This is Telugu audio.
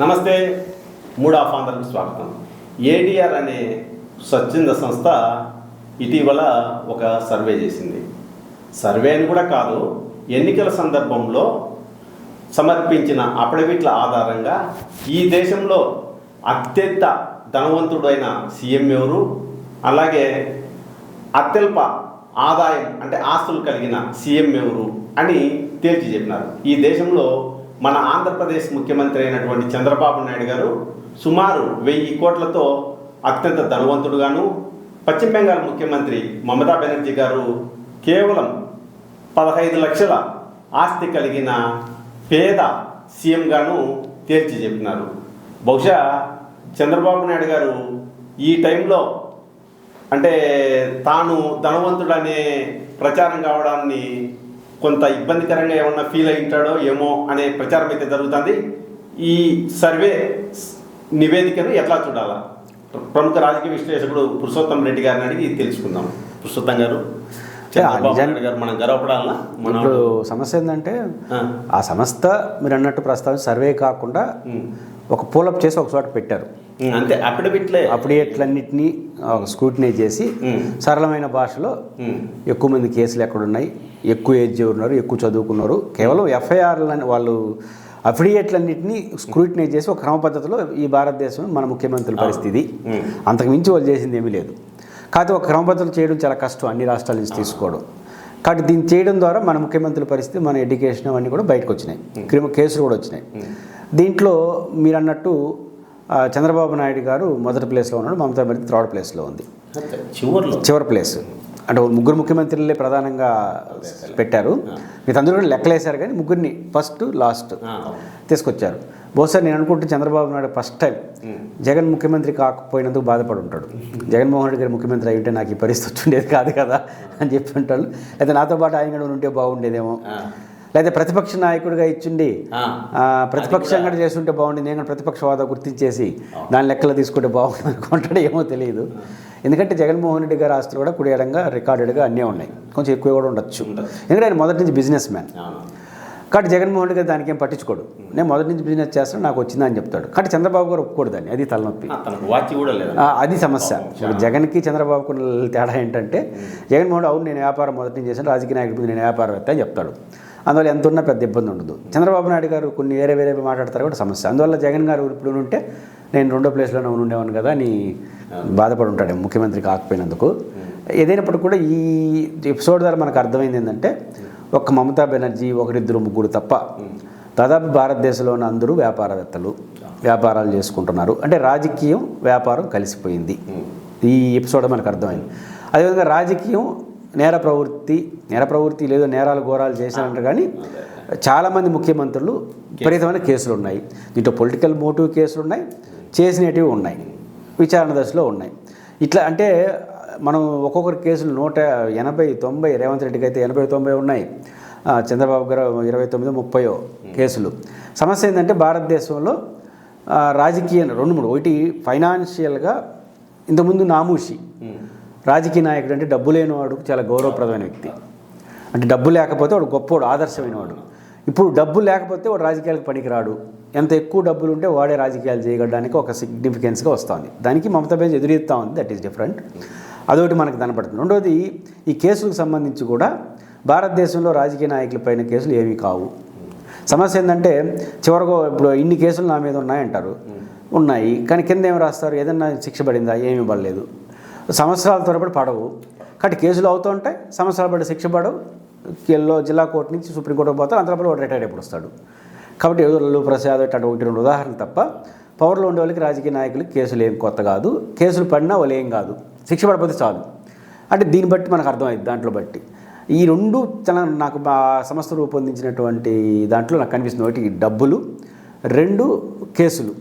నమస్తే మూడ్ ఆఫ్ ఆంధ్రకు స్వాగతం. ఏడిఆర్ అనే స్వచ్ఛంద సంస్థ ఇటీవల ఒక సర్వే చేసింది. సర్వే అని కూడా కాదు ఎన్నికల సందర్భంలో సమర్పించిన అఫిడవిట్ల ఆధారంగా ఈ దేశంలో అత్యంత ధనవంతుడైన సీఎం ఎవరు? అలాగే అత్యల్ప ఆదాయం అంటే ఆస్తులు కలిగిన సీఎం ఎవరు? అని తేల్చి చెప్పినారు. ఈ దేశంలో మన ఆంధ్రప్రదేశ్ ముఖ్యమంత్రి అయినటువంటి చంద్రబాబు నాయుడు గారు సుమారు వెయ్యి కోట్లతో అత్యంత ధనవంతుడుగాను పశ్చిమ బెంగాల్ ముఖ్యమంత్రి మమతా బెనర్జీ గారు కేవలం పదహైదు లక్షల ఆస్తి కలిగిన పేద సీఎంగాను తేల్చి చెప్పినారు. బహుశా చంద్రబాబు నాయుడు గారు ఈ టైంలో అంటే తాను ధనవంతుడనే ప్రచారం కావడాన్ని కొంత ఇబ్బందికరంగా ఏమన్నా ఫీల్ అయి ఉంటాడో ఏమో అనే ప్రచారం అయితే జరుగుతుంది. ఈ సర్వే నివేదికను ఎట్లా చూడాలా? ప్రముఖ రాజకీయ విశ్లేషకుడు పురుషోత్తం రెడ్డి గారిని అడిగి తెలుసుకుందాం. పురుషోత్తం గారు మనం ఇప్పుడు సమస్య ఏంటంటే ఆ. సంస్థ మీరు అన్నట్టు ప్రస్తావన సర్వే కాకుండా. ఒక పూలప్ చేసి ఒక చోట పెట్టారు. అంతే అఫిడవిట్లే. అప్డేట్లన్నింటినీ స్క్రూటినైజ్ చేసి. సరళమైన భాషలో. ఎక్కువ మంది కేసులు ఎక్కడున్నాయి ఎక్కువ ఏజ్ ఉన్నారు ఎక్కువ చదువుకున్నారు కేవలం ఎఫ్ఐఆర్లని వాళ్ళు అఫిడియేట్లన్నింటినీ స్క్రూటినైజ్ చేసి ఒక క్రమ పద్ధతిలో ఈ భారతదేశం మన ముఖ్యమంత్రుల పరిస్థితి. అంతకు మించి వాళ్ళు చేసింది ఏమీ లేదు. కాకపోతే ఒక క్రమ పద్ధతులు చేయడం చాలా కష్టం అన్ని రాష్ట్రాల నుంచి తీసుకోవడం. కాబట్టి దీన్ని చేయడం ద్వారా మన ముఖ్యమంత్రుల పరిస్థితి మన ఎడ్యుకేషన్ అవన్నీ కూడా బయటకు వచ్చినాయి. క్రిమి కేసులు కూడా వచ్చినాయి. దీంట్లో మీరు అన్నట్టు చంద్రబాబు నాయుడు గారు మొదటి ప్లేస్లో ఉన్నాడు మమతా బెనర్జీ థర్డ్ ప్లేస్లో ఉంది. చివర్లో? చివరి ప్లేస్. అంటే ముగ్గురు ముఖ్యమంత్రులే ప్రధానంగా పెట్టారు. మీరు అందరూ కూడా లెక్కలేశారు కానీ ముగ్గురిని ఫస్ట్ లాస్ట్ తీసుకొచ్చారు. బహుశా నేను అనుకుంటే చంద్రబాబు నాయుడు ఫస్ట్ టైం జగన్ ముఖ్యమంత్రి కాకపోయినందుకు బాధపడి ఉంటాడు. జగన్మోహన్ రెడ్డి గారు ముఖ్యమంత్రి అయి ఉంటే నాకు ఈ పరిస్థితి వచ్చిండేది కాదు కదా అని చెప్పి ఉంటాడు. లేదా నాతో పాటు ఆయన కూడా ఉంటే బాగుండేదేమో. లేదా ప్రతిపక్ష నాయకుడిగా ఇచ్చుండి ప్రతిపక్షంగా చేస్తుంటే బాగుండేది నేను ప్రతిపక్ష హోదా గుర్తించేసి దాని లెక్కలు తీసుకుంటే బాగుంటుంది అనుకుంటాడో ఏమో తెలియదు. ఎందుకంటే జగన్మోహన్ రెడ్డి గారి ఆస్తులు కూడా కుడియడంగా రికార్డెడ్గా అన్నీ ఉన్నాయి. కొంచెం ఎక్కువ కూడా ఉండొచ్చు. ఎందుకంటే ఆయన మొదటి నుంచి బిజినెస్ మ్యాన్. కాబట్టి జగన్మోహన్ రెడ్డి గారు దానికి ఏం పట్టించుకోడు. నేను మొదటి నుంచి బిజినెస్ చేస్తాను నాకు వచ్చిందా అని చెప్తాడు. కాబట్టి చంద్రబాబు గారు ఒప్పుకోడు దాన్ని అది తలనొప్పి. అది సమస్య. జగన్కి చంద్రబాబుకు తేడా ఏంటంటే జగన్మోహన్ అవును నేను వ్యాపారం మొదటి నుంచి చేశాను రాజకీయ నాయకుడు నేను వ్యాపారవేత్త అని చెప్తాడు. అందువల్ల ఎంత ఉన్నా పెద్ద ఇబ్బంది ఉండదు. చంద్రబాబు నాయుడు గారు కొన్ని వేరే వేరే మాట్లాడతారు కూడా సమస్య. అందువల్ల జగన్ గారు ఇప్పుడు ఉంటే నేను రెండో ప్లేస్లోనే ఉండేవాను కదా అని బాధపడి ఉంటాడు ముఖ్యమంత్రి కాకపోయినందుకు. ఏదైనప్పుడు కూడా ఈ ఎపిసోడ్ ద్వారా మనకు అర్థమైంది ఏంటంటే ఒక మమతా బెనర్జీ ఒకరిద్దరు ముగ్గురు తప్ప దాదాపు భారతదేశంలో ఉన్న అందరూ వ్యాపారవేత్తలు వ్యాపారాలు చేసుకుంటున్నారు. అంటే రాజకీయం వ్యాపారం కలిసిపోయింది. ఈ ఎపిసోడ్ మనకు అర్థమైంది. అదేవిధంగా రాజకీయం నేర ప్రవృత్తి నేర ప్రవృత్తి లేదో నేరాలు ఘోరాలు చేశారంటారు కానీ చాలామంది ముఖ్యమంత్రులు విపరీతమైన కేసులు ఉన్నాయి. దీంట్లో పొలిటికల్ మోటివ్ కేసులు ఉన్నాయి చేసినటివి ఉన్నాయి విచారణ దశలో ఉన్నాయి. ఇట్లా అంటే మనం ఒక్కొక్కరి కేసులు నూట ఎనభై తొంభై రేవంత్ రెడ్డికి అయితే ఎనభై తొంభై ఉన్నాయి. చంద్రబాబు గారు ఇరవై తొమ్మిది ముప్పయో కేసులు. సమస్య ఏంటంటే భారతదేశంలో రాజకీయ రెండు మూడు ఒకటి ఫైనాన్షియల్గా ఇంతకుముందు నామూషి. రాజకీయ నాయకుడు అంటే డబ్బు లేనివాడు చాలా గౌరవప్రదమైన వ్యక్తి. అంటే డబ్బు లేకపోతే వాడు గొప్పవాడు ఆదర్శమైన వాడు ఇప్పుడు డబ్బు లేకపోతే వాడు రాజకీయాలకు పనికిరాడు. ఎంత ఎక్కువ డబ్బులు ఉంటే వాడే రాజకీయాలు చేయగలడానికి ఒక సిగ్నిఫికెన్స్గా వస్తుంది. దానికి మమతా బెనర్జీ ఎదురెత్తా ఉంది. దట్ ఈస్ డిఫరెంట్ అదొకటి మనకు కనపడుతుంది. రెండోది ఈ కేసులకు సంబంధించి కూడా భారతదేశంలో రాజకీయ నాయకులపైన కేసులు ఏమీ కావు. సమస్య ఏంటంటే చివరకు ఇప్పుడు ఇన్ని కేసులు నా మీద ఉన్నాయంటారు. ఉన్నాయి. కానీ కింద ఏమి రాస్తారు? ఏదన్నా శిక్ష పడిందా? ఏమీ పడలేదు సంవత్సరాల తరబడి పడవు. కాబట్టి కేసులు అవుతూ ఉంటాయి సంవత్సరాల పడి శిక్ష పడవు. కిల్లో జిల్లా కోర్టు నుంచి సుప్రీంకోర్టుకు పోతారు అంతలోపల వాడు రిటైర్ ఎప్పుడు వస్తాడు. కాబట్టి ఏదో లల్లు ప్రసాద్ అటువంటి ఒకటి రెండు ఉదాహరణలు తప్ప పవర్లో ఉండే వాళ్ళకి రాజకీయ నాయకులకి కేసులు ఏం కొత్త కాదు. కేసులు పడినా వాళ్ళు ఏం కాదు. శిక్ష పడిపోతే చాలు. అంటే దీన్ని బట్టి మనకు అర్థమైంది దాంట్లో బట్టి. ఈ రెండు చాలా నాకు మా సంస్థ రూపొందించినటువంటి దాంట్లో నాకు కనిపిస్తుంది ఒకటి డబ్బులు రెండు కేసులు.